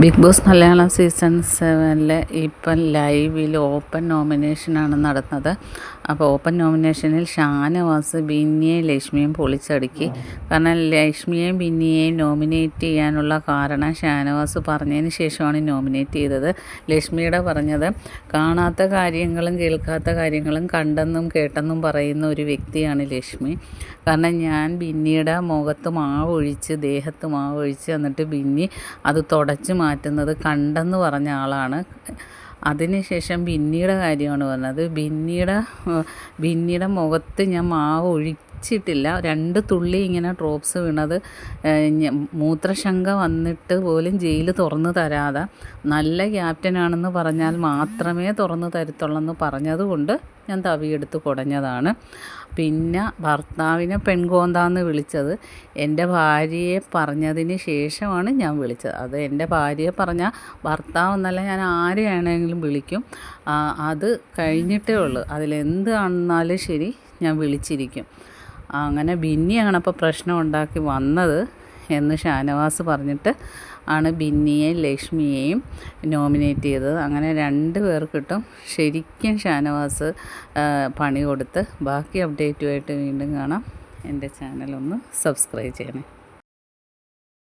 Big boss Malayalam season സെവനിൽ ഇപ്പം ലൈവിൽ ഓപ്പൺ നോമിനേഷനാണ് നടന്നത്. അപ്പോൾ ഓപ്പൺ നോമിനേഷനിൽ ഷാനവാസ് ബിന്നിയെയും ലക്ഷ്മിയും പൊളിച്ചടുക്കി. കാരണം ലക്ഷ്മിയെയും ബിന്നിയെയും നോമിനേറ്റ് ചെയ്യാനുള്ള കാരണം ഷാനവാസ് പറഞ്ഞതിന് ശേഷമാണ് നോമിനേറ്റ് ചെയ്തത്. ലക്ഷ്മിയുടെ പറഞ്ഞത് കാണാത്ത കാര്യങ്ങളും കേൾക്കാത്ത കാര്യങ്ങളും കണ്ടെന്നും കേട്ടെന്നും പറയുന്ന ഒരു വ്യക്തിയാണ് ലക്ഷ്മി. കാരണം ഞാൻ ബിന്നിയുടെ മുഖത്ത് മാവൊഴിച്ച് ദേഹത്ത് മാവൊഴിച്ച് എന്നിട്ട് ബിന്നി അത് തുടച്ച് മാറ്റുന്നത് കണ്ടെന്ന് പറഞ്ഞ ആളാണ്. അതിനുശേഷം ബിന്നിയുടെ കാര്യമാണ് പറഞ്ഞത്. ബിന്നിയുടെ ബിന്നിയുടെ മുഖത്ത് ഞാൻ മാവ് ഒഴിച്ചിട്ടില്ല രണ്ട് തുള്ളി ഇങ്ങനെ ഡ്രോപ്സ് വീണത് മൂത്രശങ്ക വന്നിട്ട് പോലും ജയിൽ തുറന്നു തരാതെ. നല്ല ക്യാപ്റ്റനാണെന്ന് പറഞ്ഞാൽ മാത്രമേ തുറന്നു തരത്തുള്ളെന്ന് പറഞ്ഞതുകൊണ്ട് ഞാൻ തവിയെടുത്ത് കുടഞ്ഞതാണ്. പിന്നെ ഭർത്താവിനെ പെൺകോന്താന്ന് വിളിച്ചത്. എന്റെ ഭാര്യയെ പറഞ്ഞതിന് ശേഷമാണ് ഞാൻ വിളിച്ചത്. അത് എന്റെ ഭാര്യയെ പറഞ്ഞാൽ ഭർത്താവ് എന്നല്ല ഞാൻ ആരെയാണെങ്കിലും വിളിക്കും. അത് കഴിഞ്ഞിട്ടേ ഉള്ളൂ. അതിലെന്ത് കാണുന്നാലും ശരി ഞാൻ വിളിച്ചിരിക്കും. അങ്ങനെ ബിന്നിയാണ് അപ്പോൾ പ്രശ്നം ഉണ്ടാക്കി വന്നത് എന്ന് ഷാനവാസ് പറഞ്ഞിട്ട് ആണ് ബിന്നിയെയും ലക്ഷ്മിയെയും നോമിനേറ്റ് ചെയ്തത്. അങ്ങനെ രണ്ട് പേർക്കിട്ടും ശരിക്കും ഷാനവാസ് പണി കൊടുത്ത് ബാക്കി അപ്ഡേറ്റുമായിട്ട് വീണ്ടും കാണാം. എന്റെ ചാനലൊന്ന് സബ്സ്ക്രൈബ് ചെയ്യണേ.